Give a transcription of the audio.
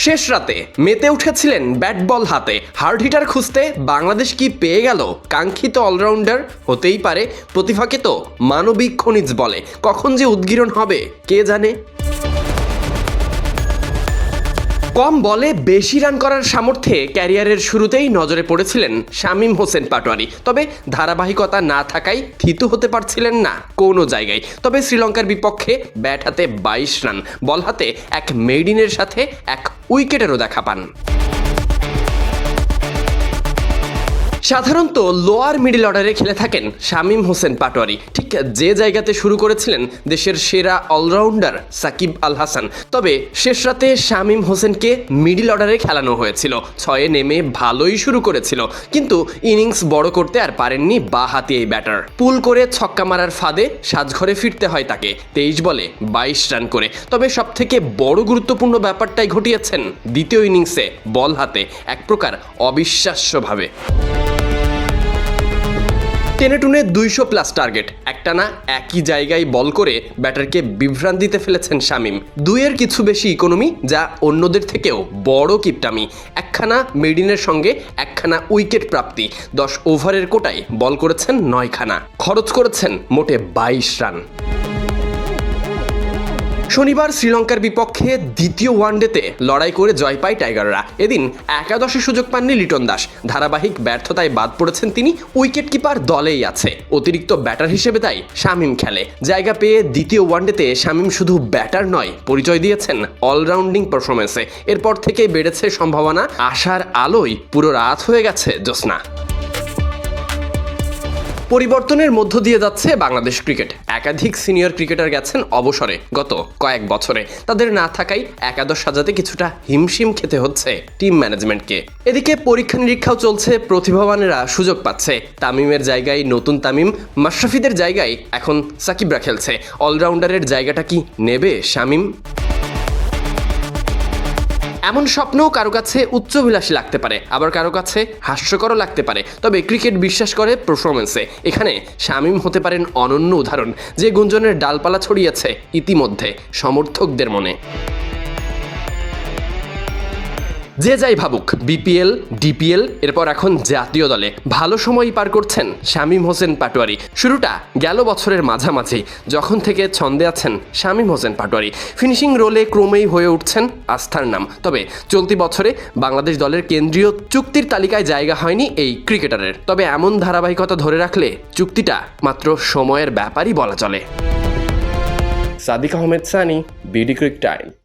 শেষ রাতে মেতে উঠেছিলেন ব্যাট বল হাতে। হার্ড হিটার খুঁজতে বাংলাদেশ কি পেয়ে গেল? কাঙ্ক্ষিত অলরাউন্ডার হতেই পারে প্রতিভাকে তো মানবিক খনিজ বলে। কখন যে উদ্গীরণ হবে, কে জানে? কম বলে বেশি রান করার সামর্থ্যে ক্যারিয়ারের শুরুতেই নজরে পড়েছিলেন শামীম হোসেন পাটোয়ারি। তবে ধারাবাহিকতা না থাকায় থিতু হতে পারছিলেন না কোনো জায়গায়। তবে শ্রীলঙ্কার বিপক্ষে ব্যাট হাতে বাইশ রান বল হাতে এক মেডিনের সাথে এক উইকেটেরও দেখা পান। সাধারণত লোয়ার মিডল অর্ডারে খেলে থাকেন শামীম হোসেন পাটোয়ারি। ঠিক যে জায়গাতে শুরু করেছিলেন দেশের সেরা অলরাউন্ডার সাকিব আল হাসান। তবে শেষ রাতে শামীম হোসেনকে মিডল অর্ডারে খেলানো হয়েছিল। ছয়ে নেমে ভালোই শুরু করেছিল। কিন্তু ইনিংস বড় করতে আর পারেননি বা হাতি এই ব্যাটার পুল করে ছক্কা মারার ফাঁদে সাজঘরে ফিরতে হয় তাকে। তেইশ বলে বাইশ রান করে। তবে সব থেকে বড় গুরুত্বপূর্ণ ব্যাপারটাই ঘটিয়েছেন দ্বিতীয় ইনিংসে বল হাতে। এক প্রকার অবিশ্বাস্যভাবে। টেনে টুনে দুইশো প্লাস টার্গেট একটানা একই জায়গায় বল করে ব্যাটারকে বিভ্রান্তিতে ফেলেছেন শামিম। দুইয়ের কিছু বেশি ইকোনমি যা অন্যদের থেকেও বড় কিপটামি। একখানা মেডিনের সঙ্গে একখানা উইকেট প্রাপ্তি। দশ ওভারের কোটায় বল করেছেন নয়খানা। খরচ করেছেন মোটে বাইশ রান। শনিবার শ্রীলঙ্কার বিপক্ষে দ্বিতীয় ওয়ানডেতে লড়াই করে জয় পায় টাইগাররা। এদিন একাদশে সুযোগ পাননি লিটন দাস। ধারাবাহিক ব্যর্থতায় বাদ পড়েছেন তিনি উইকেট কিপার দলেই আছে। অতিরিক্ত ব্যাটার হিসেবে তাই শামিম খেলে। জায়গা পেয়ে দ্বিতীয় ওয়ানডেতে শামিম শুধু ব্যাটার নয়, পরিচয় দিয়েছেন অলরাউন্ডিং পারফরমেন্সে এরপর থেকেই বেড়েছে সম্ভাবনা, আশার আলোয় পুরো রাত হয়ে গেছে জ্যোৎস্না। পরিবর্তনের মধ্য দিয়ে যাচ্ছে বাংলাদেশ ক্রিকেট। একাধিক সিনিয়র ক্রিকেটার গেছেন অবসরে। গত কয়েক বছরে তাদের না থাকায় একাদশ সাজাতে কিছুটা হিমশিম খেতে হচ্ছে টিম ম্যানেজমেন্টকে। এদিকে পরীক্ষা নিরীক্ষাও চলছে, প্রতিভাবানেরা সুযোগ পাচ্ছে। তামিমের জায়গায় নতুন তামিম, মাশরাফিদের জায়গায় এখন সাকিবরা খেলছে। অলরাউন্ডারের জায়গাটা কি নেবে শামিম? এমন স্বপ্নও কারও কাছে উচ্চবিলাসী লাগতে পারে, আবার কারও কাছে হাস্যকরও লাগতে পারে। তবে ক্রিকেট বিশ্বাস করে পারফরমেন্সে এখানে শামিম হতে পারেন অনন্য উদাহরণ, যে গুঞ্জনের ডালপালা ছড়িয়েছে ইতিমধ্যে সমর্থকদের মনে। যে যাই ভাবুক, বিপিএল, ডিপিএল, এরপর এখন জাতীয় দলে। ভালো সময়ই পার করছেন শামীম হোসেন পাটোয়ারি। শুরুটা গেল বছরের মাঝামাঝি, যখন থেকে ছন্দে আছেন শামীম হোসেন পাটোয়ারি। ফিনিশিং রোলে ক্রমেই হয়ে উঠছেন আস্থার নাম। তবে চলতি বছরে বাংলাদেশ দলের কেন্দ্রীয় চুক্তির তালিকায় জায়গা হয়নি এই ক্রিকেটারের। তবে এমন ধারাবাহিকতা ধরে রাখলে চুক্তিটা মাত্র সময়ের ব্যাপারই বলা চলে। Sadiq Ahmed Sani, BD cric time.